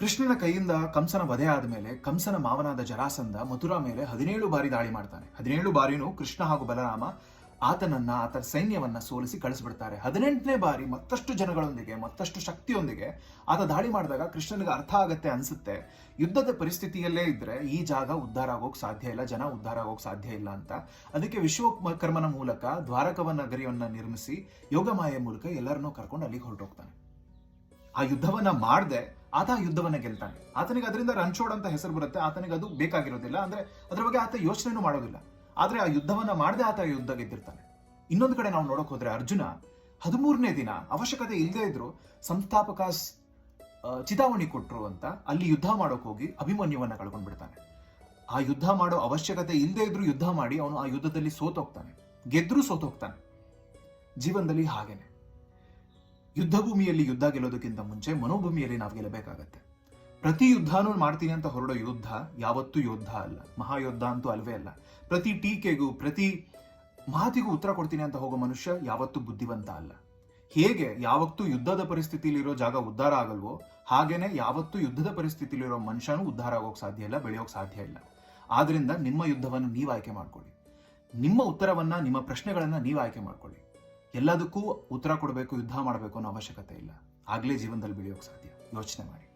ಕೃಷ್ಣನ ಕೈಯಿಂದ ಕಂಸನ ವಧೆ ಆದಮೇಲೆ ಕಂಸನ ಮಾವನಾದ ಜರಾಸಂಧ ಮಥುರಾ ಮೇಲೆ ಹದಿನೇಳು ಬಾರಿ ದಾಳಿ ಮಾಡ್ತಾನೆ. ಹದಿನೇಳು ಬಾರಿನೂ ಕೃಷ್ಣ ಹಾಗೂ ಬಲರಾಮ ಆತನನ್ನ, ಆತನ ಸೈನ್ಯವನ್ನ ಸೋಲಿಸಿ ಕಳಿಸ್ಬಿಡ್ತಾರೆ. ಹದಿನೆಂಟನೇ ಬಾರಿ ಮತ್ತಷ್ಟು ಜನಗಳೊಂದಿಗೆ, ಮತ್ತಷ್ಟು ಶಕ್ತಿಯೊಂದಿಗೆ ಆತ ದಾಳಿ ಮಾಡಿದಾಗ ಕೃಷ್ಣನಿಗೆ ಅರ್ಥ ಆಗತ್ತೆ ಅನ್ಸುತ್ತೆ. ಯುದ್ಧದ ಪರಿಸ್ಥಿತಿಯಲ್ಲೇ ಇದ್ರೆ ಈ ಜಾಗ ಉದ್ಧಾರ ಆಗೋಕ್ ಸಾಧ್ಯ ಇಲ್ಲ, ಜನ ಉದ್ಧಾರ ಆಗೋಕ್ ಸಾಧ್ಯ ಇಲ್ಲ ಅಂತ. ಅದಕ್ಕೆ ವಿಶ್ವಕರ್ಮನ ಮೂಲಕ ದ್ವಾರಕವ ನಗರಿಯನ್ನ ನಿರ್ಮಿಸಿ ಯೋಗಮಾಯ ಮೂಲಕ ಎಲ್ಲರನ್ನೂ ಕರ್ಕೊಂಡು ಅಲ್ಲಿಗೆ ಹೊರಟೋಗ್ತಾನೆ. ಆ ಯುದ್ಧವನ್ನ ಮಾಡದೆ ಆತ ಯುದ್ಧವನ್ನ ಗೆಲ್ತಾನೆ. ಆತನಿಗೆ ಅದರಿಂದ ರಂಚೋಡ್ ಅಂತ ಹೆಸರು ಬರುತ್ತೆ. ಆತನಿಗೆ ಅದು ಬೇಕಾಗಿರೋದಿಲ್ಲ. ಅಂದ್ರೆ ಅದ್ರ ಬಗ್ಗೆ ಆತ ಯೋಚನೆನೂ ಮಾಡೋದಿಲ್ಲ. ಆದ್ರೆ ಆ ಯುದ್ಧವನ್ನ ಮಾಡದೆ ಆತ ಯುದ್ಧ ಗೆದ್ದಿರ್ತಾನೆ. ಇನ್ನೊಂದು ಕಡೆ ನಾವು ನೋಡಕ್ ಹೋದ್ರೆ ಅರ್ಜುನ ಹದಿಮೂರನೇ ದಿನ ಅವಶ್ಯಕತೆ ಇಲ್ಲದೆ ಇದ್ರು ಸಂಸ್ಥಾಪಕ ಚಿತಾವಣಿ ಕೊಟ್ರು ಅಂತ ಅಲ್ಲಿ ಯುದ್ಧ ಮಾಡೋಕ್ ಹೋಗಿ ಅಭಿಮನ್ಯುವನ್ನ ಕಳ್ಕೊಂಡ್ ಬಿಡ್ತಾನೆ ಆ ಯುದ್ಧ ಮಾಡೋ ಅವಶ್ಯಕತೆ ಇಲ್ಲದೆ ಇದ್ರು ಯುದ್ಧ ಮಾಡಿ ಅವನು ಆ ಯುದ್ಧದಲ್ಲಿ ಸೋತೋಗ್ತಾನೆ. ಗೆದ್ರೂ ಸೋತೋಗ್ತಾನೆ. ಜೀವನದಲ್ಲಿ ಹಾಗೇನೆ. ಯುದ್ಧ ಭೂಮಿಯಲ್ಲಿ ಯುದ್ಧ ಗೆಲ್ಲೋದಕ್ಕಿಂತ ಮುಂಚೆ ಮನೋಭೂಮಿಯಲ್ಲಿ ನಾವು ಗೆಲ್ಲಬೇಕಾಗತ್ತೆ. ಪ್ರತಿ ಯುದ್ಧನೂ ಮಾಡ್ತೀನಿ ಅಂತ ಹೊರಡೋ ಯೋದ್ಧ ಯಾವತ್ತೂ ಯೋದ್ಧ ಅಲ್ಲ. ಮಹಾಯೋದ್ಧ ಅಂತೂ ಅಲ್ವೇ ಅಲ್ಲ. ಪ್ರತಿ ಟೀಕೆಗೂ, ಪ್ರತಿ ಮಾತಿಗೂ ಉತ್ತರ ಕೊಡ್ತೀನಿ ಅಂತ ಹೋಗೋ ಮನುಷ್ಯ ಯಾವತ್ತೂ ಬುದ್ಧಿವಂತ ಅಲ್ಲ. ಹೇಗೆ ಯಾವತ್ತೂ ಯುದ್ಧದ ಪರಿಸ್ಥಿತಿಲಿರೋ ಜಾಗ ಉದ್ಧಾರ ಆಗಲ್ವೋ, ಹಾಗೇನೆ ಯಾವತ್ತೂ ಯುದ್ಧದ ಪರಿಸ್ಥಿತಿಲಿರೋ ಮನುಷ್ಯನೂ ಉದ್ಧಾರ ಆಗೋಕೆ ಸಾಧ್ಯ ಇಲ್ಲ, ಬೆಳೆಯೋಕೆ ಸಾಧ್ಯ ಇಲ್ಲ. ಆದ್ರಿಂದ ನಿಮ್ಮ ಯುದ್ಧವನ್ನು ನೀವು ಆಯ್ಕೆ ಮಾಡ್ಕೊಳ್ಳಿ. ನಿಮ್ಮ ಉತ್ತರವನ್ನ, ನಿಮ್ಮ ಪ್ರಶ್ನೆಗಳನ್ನ ನೀವು ಆಯ್ಕೆ ಮಾಡ್ಕೊಳ್ಳಿ. ಎಲ್ಲದಕ್ಕೂ ಉತ್ತರ ಕೊಡಬೇಕು ಯುದ್ಧ ಮಾಡಬೇಕು ಅನ್ನೋ ಅವಶ್ಯಕತೆ ಇಲ್ಲ. ಆಗಲೇ ಜೀವನದಲ್ಲಿ ಬೆಳೆಯೋಕ್ಕೆ ಸಾಧ್ಯ. ಯೋಚನೆ ಮಾಡಿ.